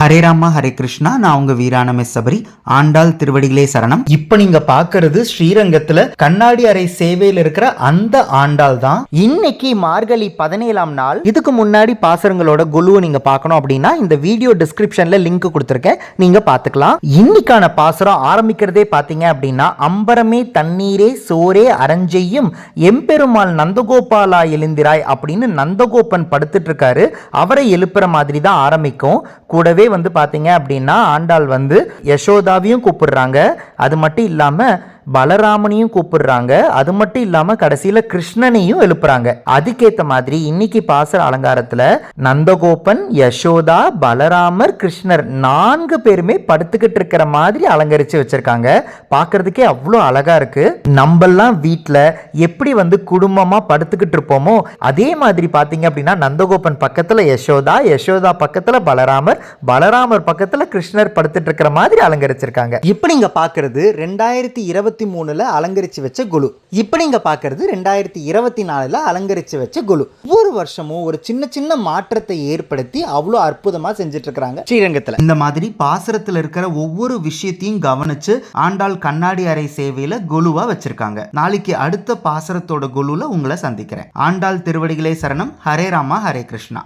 ஹரே ராமா ஹரே கிருஷ்ணா. நான் உங்க வீரான மெஸ்ஸபரி சபரி. ஆண்டாள் திருவடிகளே சரணம். இப்ப நீங்க பாக்குறது ஸ்ரீரங்கத்துல கண்ணாடி அறை சேவையில் இருக்கிற அந்த ஆண்டாள் தான். இன்னைக்கு மார்கழி பதினேழாம் நாள். இதுக்கு முன்னாடி பாசரங்களோட குழுவை நீங்க பார்க்கணும் அப்படின்னா இந்த வீடியோ டிஸ்கிரிப்ஷன்ல லிங்க் கொடுத்துருக்கேன். நீங்க பாத்துக்கலாம் இன்னைக்கான பாசுரம் ஆரம்பிக்கிறதே பாத்தீங்க அப்படின்னா அம்பரமே தண்ணீரே சோரே அரஞ்செய்யும் எம்பெருமாள் நந்தகோபாலா எழுந்திராய் அப்படின்னு நந்தகோபன் படுத்துட்டு இருக்காரு. அவரை எழுப்புற மாதிரி தான் ஆரம்பிக்கும். கூடவே வந்து பார்த்தீங்க அப்படின்னா ஆண்டாள் வந்து யசோதாவையும் கூப்பிடுறாங்க. அது மட்டும் இல்லாம பலராமனையும் கூப்பிடுறாங்க. அது மட்டும் இல்லாம கடைசியில கிருஷ்ணனையும் எழுப்புறாங்க. அதுக்கேத்த மாதிரி இன்னைக்கு பாசர அலங்காரத்துல நந்தகோபன் யசோதா பலராமர் கிருஷ்ணர் நான்கு பேருமே படுத்துக்கிட்டு இருக்கிற மாதிரி அலங்கரிச்சு வச்சிருக்காங்க. பாக்குறதுக்கே அவ்வளோ அழகா இருக்கு. நம்மெல்லாம் வீட்டில் எப்படி வந்து குடும்பமா படுத்துக்கிட்டு இருப்போமோ அதே மாதிரி பார்த்தீங்க அப்படின்னா நந்தகோபன் பக்கத்துல யசோதா யசோதா பக்கத்துல பலராமர் பலராமர் பக்கத்துல கிருஷ்ணர் படுத்துட்டு இருக்கிற மாதிரி அலங்கரிச்சிருக்காங்க. இப்போ நீங்க பார்க்கிறது ரெண்டாயிரத்தி இருபது இருபத்தி மூணுல அலங்கரிச்சு வச்ச குழு இப்போ நீங்க பாக்குறது ரெண்டாயிரத்தி இருபத்தி நாலுல அலங்கரிச்சு வச்ச குழு ஒவ்வொரு வருஷமும் ஒரு சின்ன சின்ன மாற்றத்தை ஏற்படுத்தி அவ்வளோ அற்புதமா செஞ்சுட்டு இருக்கிறாங்க ஸ்ரீரங்கத்தில். இந்த மாதிரி பாசுரத்தில் இருக்கிற ஒவ்வொரு விஷயத்தையும் கவனிச்சு ஆண்டாள் கண்ணாடி அறை சேவையில குழுவா வச்சிருக்காங்க. நாளைக்கு அடுத்த பாசுரத்தோட குழுல உங்களை சந்திக்கிறேன். ஆண்டாள் திருவடிகளே சரணம். ஹரே ராமா ஹரே கிருஷ்ணா.